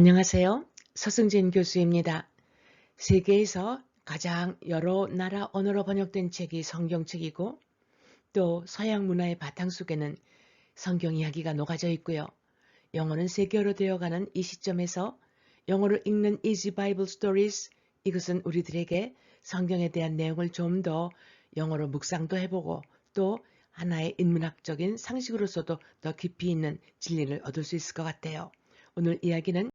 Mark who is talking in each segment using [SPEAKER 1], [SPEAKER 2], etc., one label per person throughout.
[SPEAKER 1] 안녕하세요. 서승진 교수입니다. 세계에서 가장 여러 나라 언어로 번역된 책이 성경책이고 또 서양 문화의 바탕 속에는 성경 이야기가 녹아져 있고요. 영어는 세계어로 되어가는 이 시점에서 영어를 읽는 Easy Bible Stories 이것은 우리들에게 성경에 대한 내용을 좀 더 영어로 묵상도 해보고 또 하나의 인문학적인 상식으로서도 더 깊이 있는 진리를 얻을 수 있을 것 같아요. 오늘 이야기는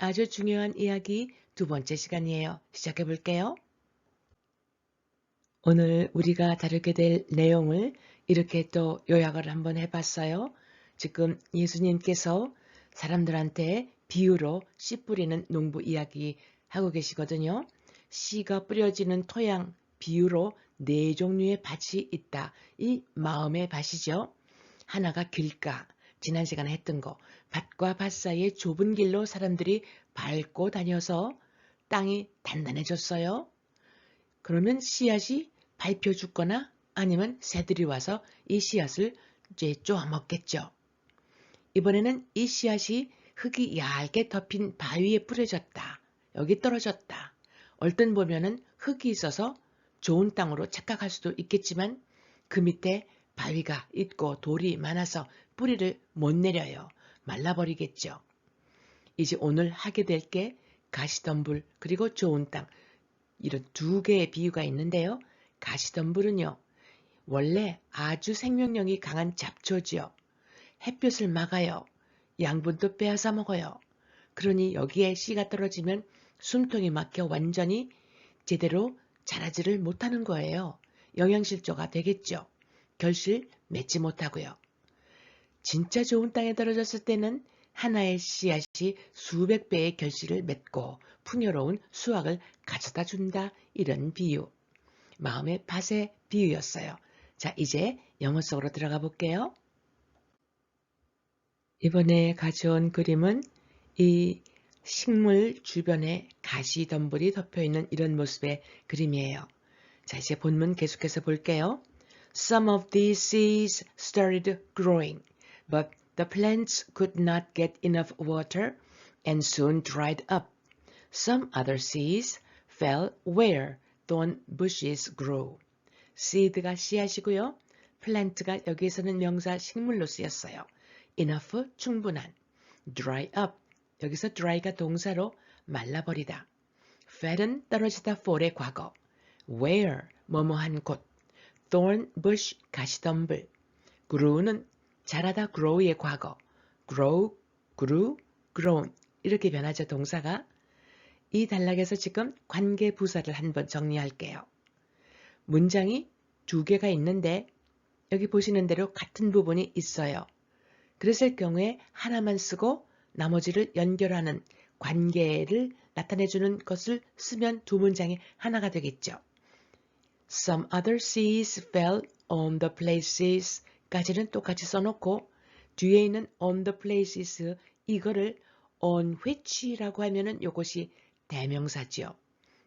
[SPEAKER 1] 아주 중요한 이야기 두 번째 시간이에요. 시작해 볼게요. 오늘 우리가 다루게 될 내용을 이렇게 또 요약을 한번 해봤어요. 지금 예수님께서 사람들한테 비유로 씨 뿌리는 농부 이야기 하고 계시거든요. 씨가 뿌려지는 토양 비유로 네 종류의 밭이 있다. 이 마음의 밭이죠. 하나가 길가, 지난 시간에 했던 거 밭과 밭 사이의 좁은 길로 사람들이 밟고 다녀서 땅이 단단해졌어요. 그러면 씨앗이 밟혀 죽거나 아니면 새들이 와서 이 씨앗을 이제 쪼아 먹겠죠. 이번에는 이 씨앗이 흙이 얇게 덮인 바위에 뿌려졌다. 여기 떨어졌다. 얼른 보면은 흙이 있어서 좋은 땅으로 착각할 수도 있겠지만 그 밑에 바위가 있고 돌이 많아서 뿌리를 못 내려요. 말라버리겠죠. 이제 오늘 하게 될 게 가시덤불 그리고 좋은 땅 이런 두 개의 비유가 있는데요. 가시덤불은요. 원래 아주 생명력이 강한 잡초지요. 햇볕을 막아요. 양분도 빼앗아 먹어요. 그러니 여기에 씨가 떨어지면 숨통이 막혀 완전히 제대로 자라지를 못하는 거예요. 영양실조가 되겠죠. 결실 맺지 못하고요. 진짜 좋은 땅에 떨어졌을 때는 하나의 씨앗이 수백 배의 결실을 맺고 풍요로운 수확을 가져다 준다 이런 비유. 마음의 밭의 비유였어요. 자 이제 영어 속으로 들어가 볼게요. 이번에 가져온 그림은 이 식물 주변에 가시 덤불이 덮여 있는 이런 모습의 그림이에요. 자 이제 본문 계속해서 볼게요. Some of these seeds started growing, but the plants could not get enough water and soon dried up. Some other seeds fell where thorn bushes grew. seed가 씨앗이고요. plant가 여기에서는 명사 식물로 쓰였어요. enough 충분한. dry up 여기서 dry가 동사로 말라버리다. fell은 떨어지다 fall의 과거. where 뭐뭐한 곳. thorn bush 가시덤불. grew는 자라다 grow의 과거. grow, grew, grown 이렇게 변하죠 동사가. 이 단락에서 지금 관계 부사를 한번 정리할게요. 문장이 두 개가 있는데 여기 보시는 대로 같은 부분이 있어요. 그랬을 경우에 하나만 쓰고 나머지를 연결하는 관계를 나타내주는 것을 쓰면 두 문장이 하나가 되겠죠. Some other seas fell on the places 까지는 똑같이 써놓고 뒤에 있는 on the places 이거를 on which라고 하면은 이것이 대명사지요.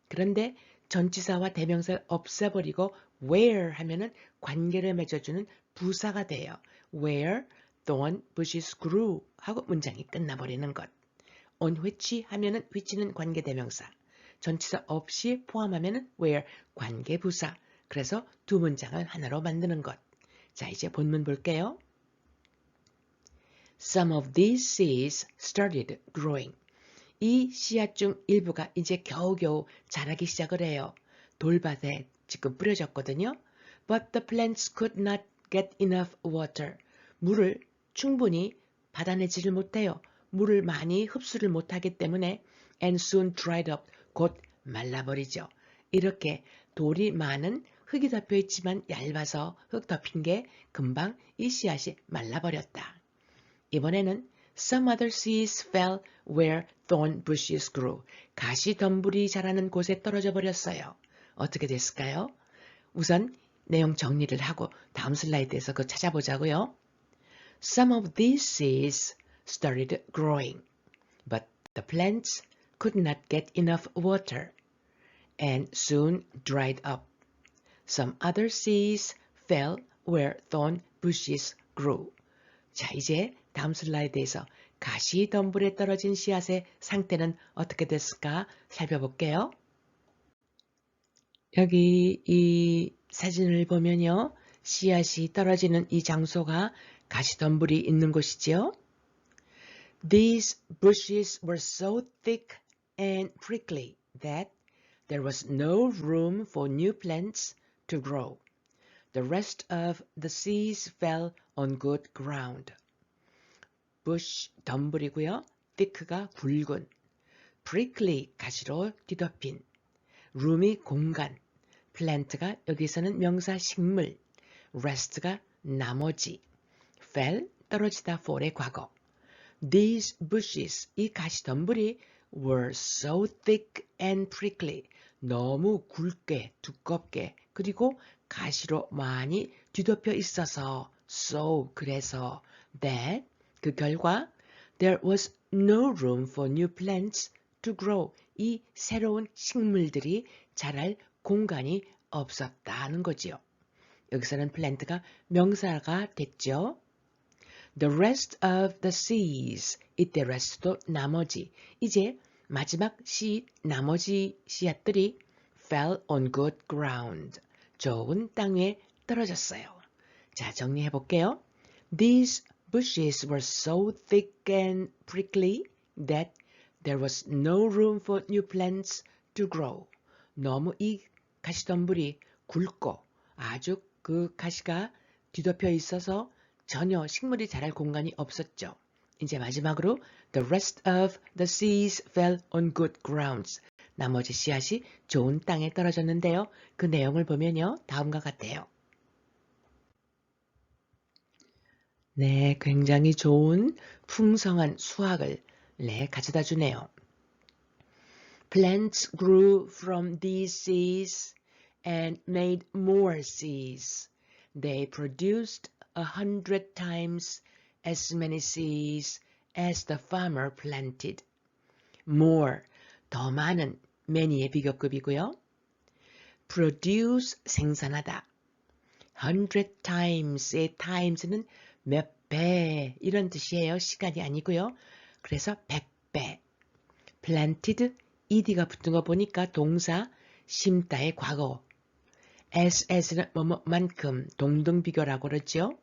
[SPEAKER 1] 그런데 전치사와 대명사를 없애버리고 where 하면은 관계를 맺어주는 부사가 돼요. where thorn bushes grew 하고 문장이 끝나버리는 것. on which 하면은 which는 관계 대명사. 전치사 없이 포함하면은 where 관계 부사. 그래서 두 문장을 하나로 만드는 것. 자, 이제 본문 볼게요. Some of these seeds started growing. 이 씨앗 중 일부가 이제 겨우겨우 자라기 시작을 해요. 돌밭에 지금 뿌려졌거든요. But the plants could not get enough water. 물을 충분히 받아내지를 못해요. 물을 많이 흡수를 못하기 때문에 and soon dried up. 곧 말라버리죠. 이렇게 돌이 많은 흙이 덮여 있지만 얇아서 흙 덮인 게 금방 이 씨앗이 말라버렸다. 이번에는 Some other seeds fell where thorn bushes grew. 가시 덤불이 자라는 곳에 떨어져 버렸어요. 어떻게 됐을까요? 우선 내용 정리를 하고 다음 슬라이드에서 그 찾아보자고요. Some of these seeds started growing, but the plants could not get enough water and soon dried up. Some other seeds fell where thorn bushes grew. 자, 이제 다음 슬라이드에서 가시 덤불에 떨어진 씨앗의 상태는 어떻게 됐을까 살펴볼게요. 여기 이 사진을 보면요. 씨앗이 떨어지는 이 장소가 가시덤불이 있는 곳이지요. These bushes were so thick and prickly that there was no room for new plants to grow. The rest of the seeds fell on good ground. bush 덤불이고요. thick가 굵은, prickly 가시로 뒤덮인, room이 공간, plant가 여기서는 명사 식물, rest가 나머지, fell 떨어지다 fall의 과거. These bushes 이 가시덤불이 were so thick and prickly 너무 굵게 두껍게 그리고 가시로 많이 뒤덮여 있어서 so 그래서 that 그 결과 there was no room for new plants to grow 이 새로운 식물들이 자랄 공간이 없었다는 거지요. 여기서는 플랜트가 명사가 됐죠. The rest of the seeds 이때 rest도 나머지 이제 마지막 씨 나머지 씨앗들이 fell on good ground 좋은 땅에 떨어졌어요. 자 정리해 볼게요. These bushes were so thick and prickly that there was no room for new plants to grow. 너무 이 가시덤불이 굵고 아주 그 가시가 뒤덮여 있어서 전혀 식물이 자랄 공간이 없었죠. 이제 마지막으로 The rest of the seeds fell on good grounds. 나머지 씨앗이 좋은 땅에 떨어졌는데요. 그 내용을 보면요. 다음과 같아요. 네, 굉장히 좋은 풍성한 수확을 네, 가져다 주네요. Plants grew from these seeds and made more seeds. They produced a hundred times as many seeds as the farmer planted. More, 더 많은, many의 비교급이고요. produce, 생산하다. hundred times의 times는 몇 배, 이런 뜻이에요. 시간이 아니고요. 그래서 100배. planted, ed가 붙은 거 보니까 동사, 심다의 과거. Ass는 뭐뭐만큼, 동등 비교라고 그러죠.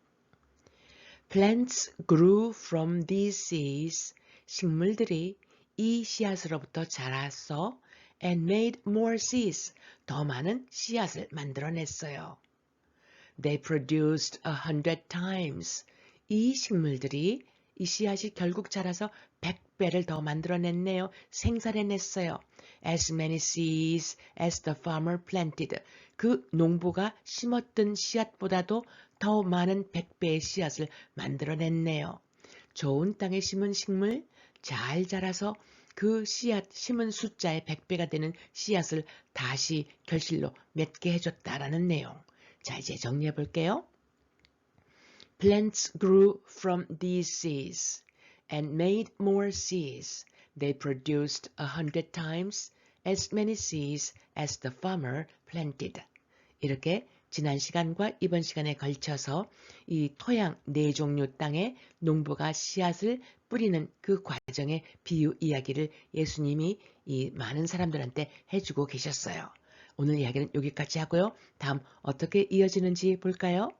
[SPEAKER 1] Plants grew from these seeds. 식물들이 이 씨앗으로부터 자라서 and made more seeds. 더 많은 씨앗을 만들어냈어요. They produced a hundred times. 이 식물들이 이 씨앗이 결국 자라서 100배를 더 만들어냈네요. 생산해냈어요. As many seeds as the farmer planted. 그 농부가 심었던 씨앗보다도 더 많은 100배의 씨앗을 만들어냈네요. 좋은 땅에 심은 식물 잘 자라서 그 씨앗 심은 숫자의 100배가 되는 씨앗을 다시 결실로 맺게 해줬다라는 내용. 자, 이제 정리해 볼게요. Plants grew from these seeds and made more seeds. They produced a hundred times as many seeds as the farmer planted. 이렇게 지난 시간과 이번 시간에 걸쳐서 이 토양 네 종류 땅에 농부가 씨앗을 뿌리는 그 과정의 비유 이야기를 예수님이 이 많은 사람들한테 해주고 계셨어요. 오늘 이야기는 여기까지 하고요. 다음 어떻게 이어지는지 볼까요?